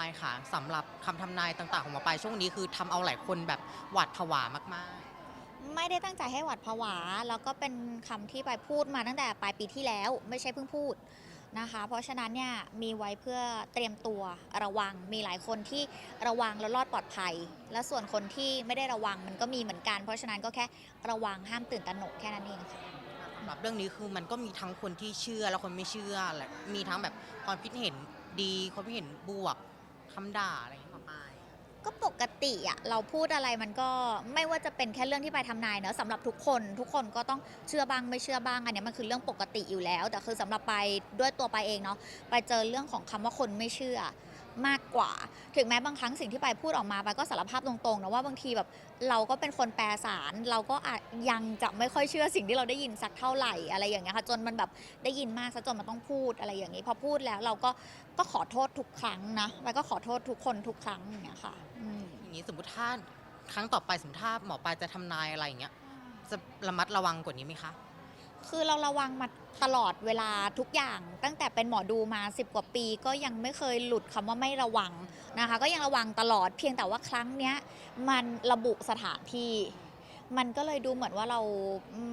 ปลายค่ะสำหรับคำทำนายต่างๆ ของหมอปลายช่วงนี้คือทำเอาหลายคนแบบหวาดผวามากไม่ได้ตั้งใจให้หวัดผวา แล้วก็เป็นคำที่ไปพูดมาตั้งแต่ปลายปีที่แล้ว ไม่ใช่เพิ่งพูดนะคะ เพราะฉะนั้นเนี่ยมีไว้เพื่อเตรียมตัวระวัง มีหลายคนที่ระวังแล้วรอดปลอดภัย และส่วนคนที่ไม่ได้ระวังมันก็มีเหมือนกัน เพราะฉะนั้นก็แค่ระวังห้ามตื่นตระหนกแค่นั้นเองค่ะ ๆสำหรับเรื่องนี้คือมันก็มีทั้งคนที่เชื่อและคนไม่เชื่อแหละมีทั้งแบบความคิดเห็นดีความคิดเห็นบวก คำด่าอะไรอย่างเงี้ยหมอปลาย ก็ปกติอะเราพูดอะไรมันก็ไม่ว่าจะเป็นแค่เรื่องที่ไปทำนายเนอะสำหรับทุกคนทุกคนก็ต้องเชื่อบ้างไม่เชื่อบ้างอันเนี้ยมันคือเรื่องปกติอยู่แล้ว แต่คือสำหรับไปด้วยตัวไปเองเนาะไปเจอเรื่องของคำว่าคนไม่เชื่อ มากกว่า ถึงแม้บางครั้งสิ่งที่ไปพูดออกมาไปก็สารภาพตรงๆนะว่าบางทีแบบเราก็เป็นคนแปลสาร เราก็อาจยังจะไม่ค่อยเชื่อสิ่งที่เราได้ยินสักเท่าไหร่อะไรอย่างเงี้ยค่ะจนมันแบบได้ยินมากซะจนมันต้องพูดอะไรอย่างงี้พอพูดแล้วเราก็ก็ขอโทษทุกครั้งนะไปก็ขอโทษทุกคนทุกครั้งอย่างเงี้ยค่ะอืม อย่างนี้สมมติถ้าครั้งต่อไปสมมติถ้าหมอปลาจะทำนายอะไรอย่างเงี้ยจะระมัดระวังกว่านี้ไหมคะ คือเราระวังมาตลอดเวลาทุกอย่าง ตั้งแต่เป็นหมอดูมา 10 กว่าปีก็ยังไม่เคยหลุดคำว่าไม่ระวังนะคะ ก็ยังระวังตลอดเพียงแต่ว่าครั้งเนี้ยมันระบุสถานที่ มันก็เลยดูเหมือนว่าเรา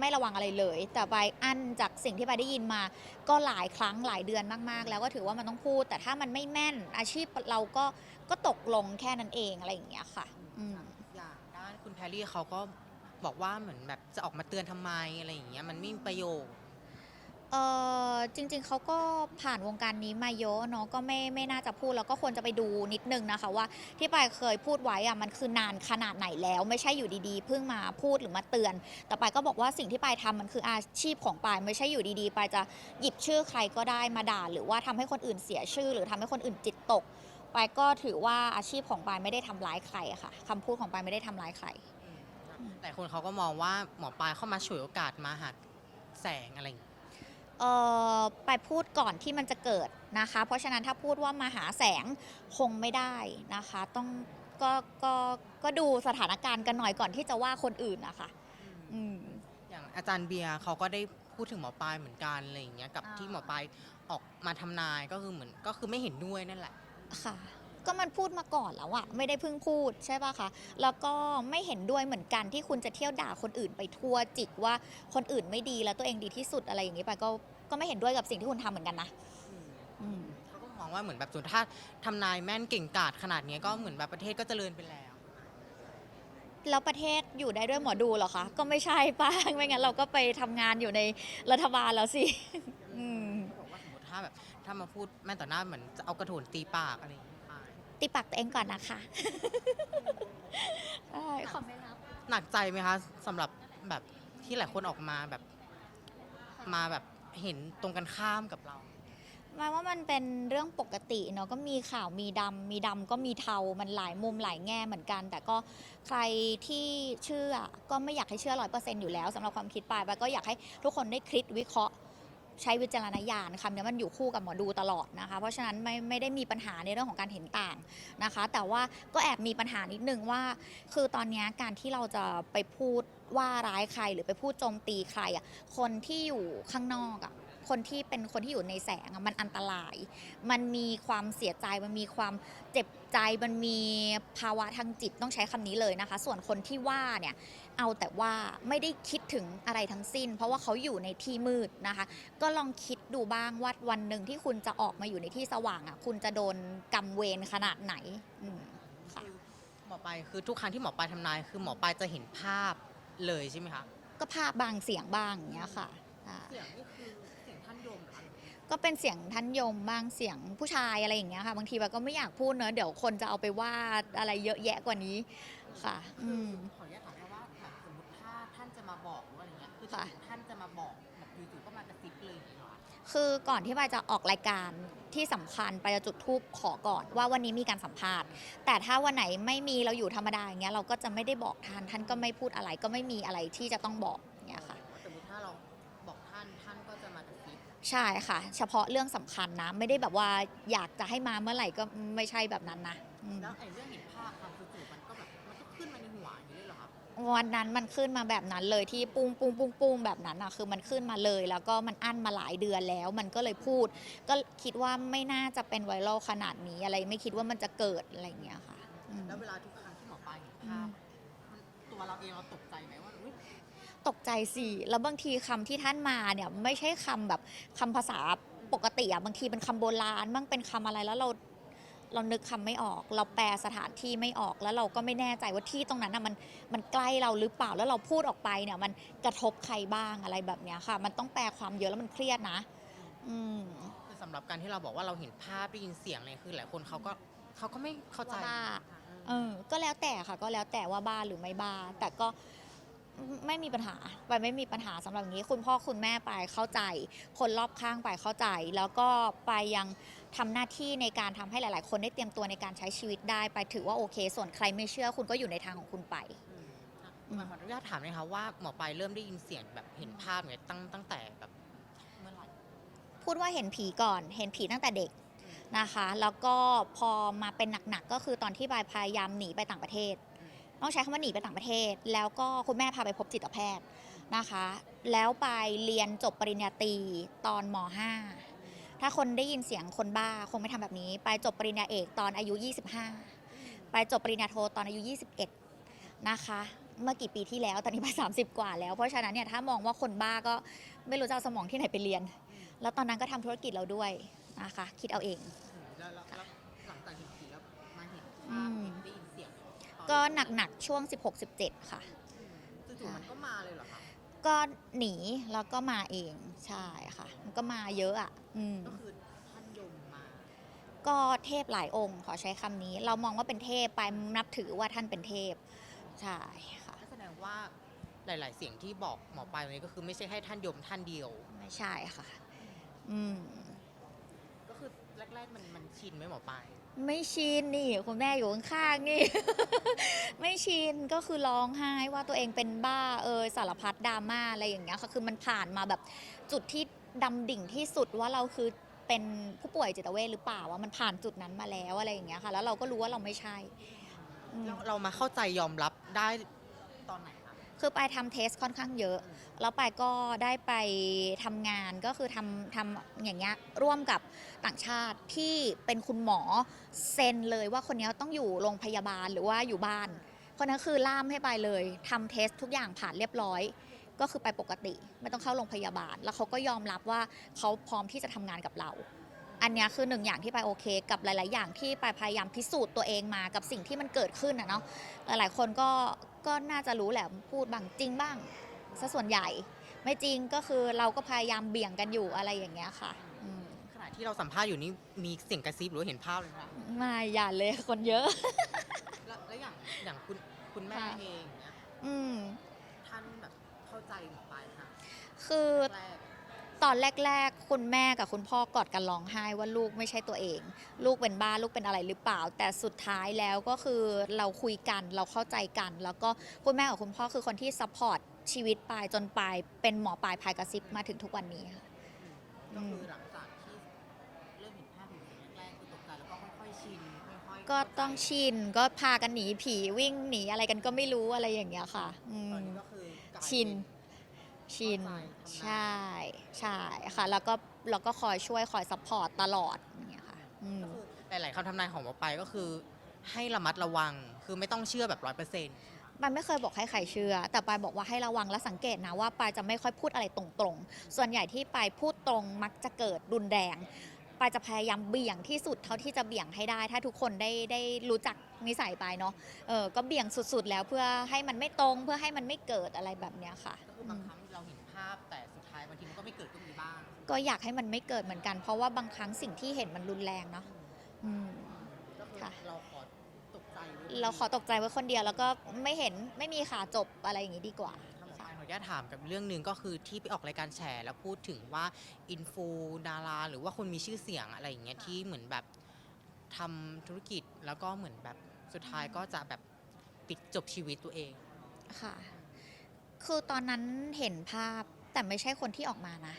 ไม่ระวังอะไรเลย แต่ไปอันจากสิ่งที่ไปได้ยินมา ก็หลายครั้งหลายเดือนมากๆ แล้วก็ถือว่ามันต้องพูด แต่ถ้ามันไม่แม่นอาชีพเราก็ก็ตกลงแค่นั้นเองอะไรอย่างเงี้ยค่ะอืม อย่างด้านคุณแพรรี่เขาก็ บอกว่าเหมือนแบบจะออกมาเตือนทำไมอะไรอย่างเงี้ยมันไม่มีประโยชน์ เออจริงๆเขาก็ผ่านวงการนี้มาเยอะเนาะก็ไม่ไม่น่าจะพูดแล้วก็ควรจะไปดูนิดนึงนะคะว่าที่ปายเคยพูดไว้อะมันคือนานขนาดไหนแล้ว ไม่ใช่อยู่ดีๆเพิ่งมาพูดหรือมาเตือน แต่ปายก็บอกว่าสิ่งที่ปายทำมันคืออาชีพของปายไม่ใช่อยู่ดีๆปายจะหยิบชื่อใครก็ได้มาด่าหรือว่าทำให้คนอื่นเสียชื่อ หรือทำให้คนอื่นจิตตกปายก็ถือว่าอาชีพของปายไม่ได้ทำร้ายใครอะค่ะคำพูดของปายไม่ได้ทำร้ายใคร แต่คนเขาก็มองว่าหมอปลายเข้ามาฉวยโอกาสมาหักแสงอะไรอย่างเงี้ยเอ่อไปพูดก่อนที่มันจะเกิดนะคะ เพราะฉะนั้นถ้าพูดว่ามาหาแสงคงไม่ได้นะคะ ต้องก็ก็ก็ดูสถานการณ์กันหน่อยก่อนที่จะว่าคนอื่นนะคะอืม อย่างอาจารย์เบียร์เขาก็ได้พูดถึงหมอปลายเหมือนกันอะไรอย่างเงี้ยกับอ่า ที่หมอปลายออกมาทำนายก็คือเหมือนก็คือไม่เห็นด้วยนั่นแหละ ค่ะ ก็มันพูดมาก่อนแล้วอะไม่ได้เพิ่งพูดใช่ป่ะคะแล้วก็ไม่เห็นด้วยเหมือนกันที่คุณจะเที่ยวด่าคนอื่นไปทั่วจิกว่าคนอื่นไม่ดีแล้วตัวเองดีที่สุดอะไรอย่างนี้ไปก็ก็ไม่เห็นด้วยกับสิ่งที่คุณทำเหมือนกันนะอืม เขาก็มองว่าเหมือนแบบส่วนถ้าทำนายแม่นเก่งกาจขนาดเนี้ยก็เหมือนแบบประเทศก็เจริญไปแล้ว แล้วประเทศอยู่ได้ด้วยหมอดูเหรอคะ ก็ไม่ใช่ป้า ไม่งั้นเราก็ไปทำงานอยู่ในรัฐบาลแล้วสิอืมเขาบอกว่าสมมติถ้าแบบถ้ามาพูดแม่นต่อหน้าเหมือนจะเอากระโถนตีปากอะไรอย่างเงี้ยไป ตีปากตัวเองก่อนนะคะใช่ขอไม่รับหนักใจไหมคะสำหรับแบบที่หลายคนออกมาแบบมาแบบเห็นตรงกันข้ามกับเรา หมายว่ามันเป็นเรื่องปกติเนาะก็มีข่าวมีดำมีดำก็มีเทา มันหลายมุมหลายแง่เหมือนกัน แต่ก็ใครที่เชื่อก็ไม่อยากให้เชื่อร้อยเปอร์เซ็นต์อยู่แล้วสำหรับความคิดปายปายก็อยากให้ทุกคนได้คิดวิเคราะห์ ใช้วิจารณญาณคำนี้มันอยู่คู่กับหมอดูตลอดนะคะ เพราะฉะนั้นไม่ไม่ได้มีปัญหาในเรื่องของการเห็นต่างนะคะ แต่ว่าก็แอบมีปัญหานิดนึงว่า คือตอนนี้การที่เราจะไปพูดว่าร้ายใครหรือไปพูดโจมตีใครอะคนที่อยู่ข้างนอกอะคนที่เป็นคนที่อยู่ในแสงอะมันอันตราย มันมีความเสียใจ มันมีความเจ็บ ใจมันมีภาวะทางจิตต้องใช้คำนี้เลยนะคะ ส่วนคนที่ว่าเนี่ยเอาแต่ว่าไม่ได้คิดถึงอะไรทั้งสิ้น เพราะว่าเขาอยู่ในที่มืดนะคะ ก็ลองคิดดูบ้างว่าวันหนึ่งที่คุณจะออกมาอยู่ในที่สว่างอะคุณจะโดนกรรมเวรขนาดไหนอืมค่ะหมอปลายคือทุกครั้งที่หมอปลายทำนาย คือหมอปลายจะเห็นภาพเลยใช่ไหมคะก็ภาพบางเสียงบ้างอย่างเงี้ยค่ะอ่า เสียงนี่คือ ก็เป็นเสียงท่านยมบ้างเสียงผู้ชายอะไรอย่างเงี้ยค่ะ บางทีแบบก็ไม่อยากพูดเนอะเดี๋ยวคนจะเอาไปว่าอะไรเยอะแยะกว่านี้ค่ะ อืม ขออนุญาตถามแค่ว่าแบบสมมติถ้าท่านจะมาบอกหรือว่าอะไรเงี้ยคือค่ะ ท่านจะมาบอกแบบอยู่ๆก็มากระซิบเลยอย่างเงี้ยเหรอคือก่อนที่ปายจะออกรายการที่สำคัญปายจะจุดทูปขอก่อนว่าวันนี้มีการสัมภาษณ์ แต่ถ้าวันไหนไม่มีเราอยู่ธรรมดาอย่างเงี้ยเราก็จะไม่ได้บอกท่านท่านก็ไม่พูดอะไรก็ไม่มีอะไรที่จะต้องบอก ใช่ค่ะ เฉพาะเรื่องสำคัญนะ ไม่ได้แบบว่าอยากจะให้มาเมื่อไหร่ก็ไม่ใช่แบบนั้นนะอืมแล้วไอ้เรื่องเห็นภาพความจู่ๆมันก็แบบมันก็ขึ้นมาในหัวอย่างนี้เลยเหรอคะวันนั้นมันขึ้นมาแบบนั้นเลยที่ปุ้งปุ้งปุ้งปุ้งแบบนั้นอะคือมันขึ้นมาเลย แล้วก็มันอั้นมาหลายเดือนแล้ว มันก็เลยพูด ก็คิดว่าไม่น่าจะเป็นไวรัลขนาดนี้อะไรไม่คิดว่ามันจะเกิดอะไรอย่างเงี้ยค่ะอืม แล้วเวลาทุกครั้งที่หมอปลายเห็นภาพมันตัวเราเองเราตกใจไหมว่าอุ๊ย ตกใจสิแล้วบางทีคำที่ท่านมาเนี่ยไม่ใช่คำแบบคำภาษาปกติอะบางทีเป็นคำโบราณบ้างเป็นคำอะไรแล้วเราเรานึกคำไม่ออก เราแปลสถานที่ไม่ออกแล้วเราก็ไม่แน่ใจว่าที่ตรงนั้นอะมันมันใกล้เราหรือเปล่าแล้วเราพูดออกไปเนี่ย มันกระทบใครบ้างอะไรแบบเนี้ยค่ะ มันต้องแปลความเยอะแล้วมันเครียดนะ อืมคือสำหรับการที่เราบอกว่าเราเห็นภาพได้ยินเสียงเลยคือหลายคนเขาก็เขาก็ไม่เข้าใจว่าเออก็แล้วแต่ค่ะ ก็แล้วแต่ว่าบ้าหรือไม่บ้าแต่ก็ ไม่มีปัญหาไปไม่มีปัญหาสำหรับอย่างนี้ คุณพ่อคุณแม่ไปเข้าใจ คนรอบข้างไปเข้าใจ แล้วก็ไปยังทำหน้าที่ในการทำให้หลาย ๆ คนได้เตรียมตัวในการใช้ชีวิตได้ไปถือว่าโอเค ส่วนใครไม่เชื่อคุณก็อยู่ในทางของคุณไป อืม ขออนุญาตถามเลยค่ะว่าหมอปลายเริ่มได้ยินเสียงแบบเห็นภาพเนี่ยตั้งตั้งแต่แบบเมื่อไหร่ พูดว่าเห็นผีก่อน เห็นผีตั้งแต่เด็กนะคะ แล้วก็พอมาเป็นหนักๆก็คือตอนที่บายพยายามหนีไปต่างประเทศ ต้องใช้คำว่าหนีไปต่างประเทศ แล้วก็คุณแม่พาไปพบจิตแพทย์นะคะ แล้วไปเรียนจบปริญญาตรีตอนม .5 ถ้าคนได้ยินเสียงคนบ้าคงไม่ทำแบบนี้ ไปจบปริญญาเอกตอนอายุ 25 ไปจบปริญญาโทตอนอายุ 21 นะคะ เมื่อกี่ปีที่แล้วตอนนี้ไป30 กว่าแล้ว เพราะฉะนั้นเนี่ยถ้ามองว่าคนบ้าก็ไม่รู้จะเอาสมองที่ไหนไปเรียน แล้วตอนนั้นก็ทำธุรกิจเราด้วยนะคะ คิดเอาเองแล้วแล้วแล้วหลังจากเห็นผีแล้วมาเห็นอืภาพมเห็นได้ ก็หนักๆช่วง 16-17 ค่ะ จู่ๆมันก็มาเลยเหรอคะก็หนีแล้วก็มาเองใช่ค่ะ มันก็มาเยอะอะอืมก็คือท่านยมมา ก็เทพหลายองค์ขอใช้คำนี้ เรามองว่าเป็นเทพไปนับถือว่าท่านเป็นเทพใช่ค่ะ ก็แสดงว่าหลาย ๆ เสียงที่บอกหมอปลายวันนี้ก็คือไม่ใช่ให้ท่านยมท่านเดียว ไม่ใช่ค่ะ อืม ก็คือแรก ๆ มันมันชินไหมหมอปลาย ไม่ชินนี่คุณแม่อยู่ข้างๆนี่ ไม่ชินก็คือร้องไห้ว่าตัวเองเป็นบ้าเออสารพัดดราม่าอะไรอย่างเงี้ยค่ะคือมันผ่านมาแบบจุดที่ดำดิ่งที่สุดว่าเราคือเป็นผู้ป่วยจิตเวชหรือเปล่าว่ามันผ่านจุดนั้นมาแล้วอะไรอย่างเงี้ยค่ะ แล้วเราก็รู้ว่าเราไม่ใช่อืมเราเรามาเข้าใจยอมรับได้ตอนไหน คือไปทำเทสค่อนข้างเยอะ แล้วไปก็ได้ไปทำงานก็คือทำทำอย่างเงี้ยร่วมกับต่างชาติที่เป็นคุณหมอเซ็นเลยว่าคนนี้ต้องอยู่โรงพยาบาลหรือว่าอยู่บ้านคนนั้นคือล่ามให้ไปเลยทำเทสทุกอย่างผ่านเรียบร้อย ก็คือไปปกติไม่ต้องเข้าโรงพยาบาล แล้วเขาก็ยอมรับว่าเขาพร้อมที่จะทำงานกับเราอันนี้คือหนึ่งอย่างที่ไปโอเค กับหลาย ๆ อย่างที่ไปพยายามพิสูจน์ตัวเองมากับสิ่งที่มันเกิดขึ้นอะเนาะหลาย ๆ คนก็ ก็น่าจะรู้แหละพูดบางจริงบ้างซะส่วนใหญ่ ไม่จริงก็คือเราก็พยายามเบี่ยงกันอยู่อะไรอย่างเงี้ยค่ะอืมขณะที่เราสัมภาษณ์อยู่นี่มีเสียงกระซิบหรือว่าเห็นภาพเลยคะไม่อย่าเลยคนเยอะ แล้วแล้วอย่างอย่างคุณคุณแม่ค่ะ เองเนี่ยอืมท่านแบบเข้าใจหมอปลายค่ะคือ แรก ตอนแรก ๆ คุณแม่กับคุณพ่อกอดกันร้องไห้ว่าลูกไม่ใช่ตัวเอง ลูกเป็นบ้าลูกเป็นอะไรหรือเปล่า แต่สุดท้ายแล้วก็คือเราคุยกันเราเข้าใจกัน แล้วก็คุณแม่กับคุณพ่อคือคนที่ซัพพอร์ตชีวิตปายจนปายเป็นหมอปลายพายกระซิบมาถึงทุกวันนี้ค่ะก็คือหลังจากที่เริ่มเห็นภาพอยู่แรกๆคือตกใจแล้วก็ค่อยๆชินค่อยๆก็ต้องชินก็พากันหนีผีวิ่งหนีอะไรกันก็ไม่รู้อะไรอย่างเงี้ยค่ะอืตอนมนี้ก็คือกลายชินเป็ ชิน เข้าใจทำได้ใช่ใช่ค่ะ แล้วก็เราก็คอยช่วยคอยซัพพอร์ตตลอดอย่างเงี้ยค่ะอืมก็คือหลาย ๆคำทำนายของหมอปลายก็คือ ให้ระมัดระวังคือไม่ต้องเชื่อแบบร้อยเปอร์เซ็นต์ปายไม่เคยบอกให้ใครเชื่อ แต่ปายบอกว่าให้ระวังและสังเกตนะว่าปายจะไม่ค่อยพูดอะไรตรงๆ ส่วนใหญ่ที่ปายพูดตรงมักจะเกิดรุนแรงปายจะพยายามเบี่ยงที่สุดเท่าที่จะเบี่ยงให้ได้ ถ้าทุกคนได้ได้รู้จัก นิสัยปายเนาะเออก็เบี่ยงสุดๆ แล้วเพื่อให้มันไม่ตรงเพื่อให้มันไม่เกิดอะไรแบบเนี้ยค่ะ ก็คือบางครั้งเราเห็นภาพแต่สุดท้ายบางทีมันก็ไม่เกิดก็มีบ้าง ก็อยากให้มันไม่เกิดเหมือนกัน เพราะว่าบางครั้งสิ่งที่เห็นมันรุนแรงเนาะอืม ก็คือค่ะ เราขอตกใจไว้เราขอตกใจไว้คนเดียวแล้วก็ไม่เห็นไม่มีขาจบอะไรอย่างนี้ดีกว่าถ้าหมอปลายขออนุญาตถามกับเรื่องหนึ่งก็คือที่ไปออกรายการแฉแล้วพูดถึงว่าอินฟูดาราหรือว่าคนมีชื่อเสียงอะไรอย่างเงี้ยที่เหมือนแบบทำธุรกิจแล้วก็เหมือนแบบ สุดท้ายก็จะแบบปิดจบชีวิตตัวเอง ค่ะ คือตอนนั้นเห็นภาพแต่ไม่ใช่คนที่ออกมานะ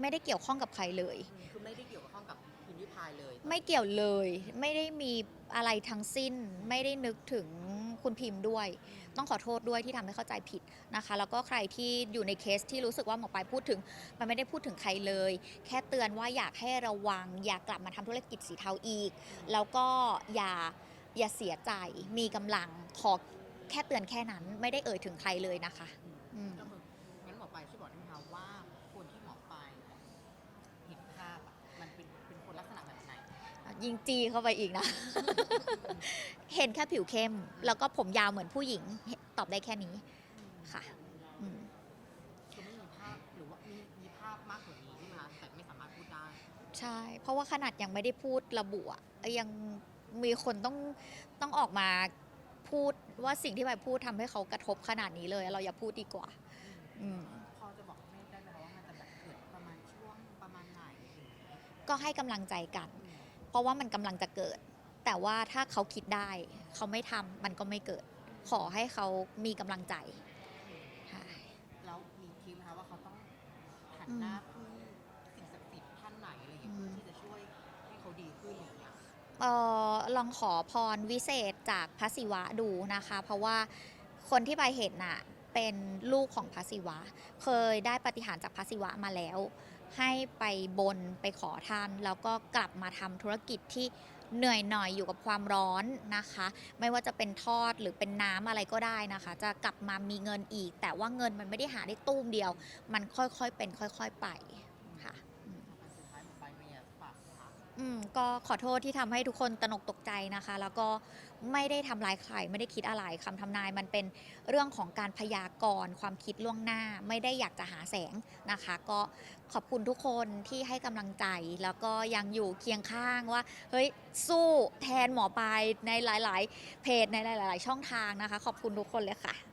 ไม่ได้เกี่ยวข้องกับใครเลย คือไม่ได้เกี่ยวข้องกับพิมพ์ริพายเลย ไม่เกี่ยวเลย ไม่ได้มีอะไรทั้งสิ้น ไม่ได้นึกถึงคุณพิมพ์ด้วย ต้องขอโทษด้วยที่ทำให้เข้าใจผิดนะคะ แล้วก็ใครที่อยู่ในเคสที่รู้สึกว่าหมอปลายพูดถึง มันไม่ได้พูดถึงใครเลย แค่เตือนว่าอยากให้ระวัง อย่ากลับมาทำธุรกิจสีเทาอีก แล้วก็อย่า อย่าเสียใจมีกำลังขอแค่เตือนแค่นั้นไม่ได้เอ่ยถึงใครเลยนะคะอืม ก็คืองั้นหมอปลายช่วยบอกได้ไหมคะว่าคนที่หมอปลายเห็นภาพอะมันเป็นเป็นคนลักษณะแบบไหน ยิงจีเข้าไปอีกนะ เห็นแค่ผิวเข้ม แล้วก็ผมยาวเหมือนผู้หญิง ตอบได้แค่นี้ค่ะอืมคือไม่มีภาพหรือว่ามีมีภาพมากกว่านี้ใช่ไหมคะแต่ไม่สามารถพูดได้ ใช่ เพราะว่าขนาดยังไม่ได้พูดระบุอะยัง มีคนต้องต้องออกมาพูดว่าสิ่งที่ไปพูดทำให้เขากระทบขนาดนี้เลย เราอย่าพูดดีกว่า อืม พอจะบอกให้ได้ไหมคะว่ามันจะแบบเกิดประมาณช่วงประมาณไหนอะไรอย่างเงี้ยก็ให้กำลังใจกัน เพราะว่ามันกำลังจะเกิด แต่ว่าถ้าเขาคิดได้ เขาไม่ทำมันก็ไม่เกิด ขอให้เขามีกำลังใจค่ะ แล้วมีทีมนะคะว่าเขาต้องหันหน้าพึ่ เออลองขอพรวิเศษจากพระศิวะดูนะคะ เพราะว่าคนที่ไปเห็นน่ะเป็นลูกของพระศิวะ เคยได้ปฏิหารจากพระศิวะมาแล้ว ให้ไปบนไปขอท่าน แล้วก็กลับมาทำธุรกิจที่เหนื่อยหน่อยอยู่กับความร้อนนะคะ ไม่ว่าจะเป็นทอดหรือเป็นน้ำอะไรก็ได้นะคะ จะกลับมามีเงินอีก แต่ว่าเงินมันไม่ได้หาได้ตู้มเดียว มันค่อยๆเป็น ค่อย ๆ ไป อืมก็ขอโทษที่ทำให้ทุกคนตระหนกตกใจนะคะ แล้วก็ไม่ได้ทำลายใครไม่ได้คิดอะไรคำทำนายมันเป็นเรื่องของการพยากรณ์ความคิดล่วงหน้า ไม่ได้อยากจะหาแสงนะคะ ก็ขอบคุณทุกคนที่ให้กำลังใจ แล้วก็ยังอยู่เคียงข้างว่า เฮ้ยสู้แทนหมอปลายในหลาย ๆ เพจในหลาย ๆ ช่องทางนะคะ ขอบคุณทุกคนเลยค่ะ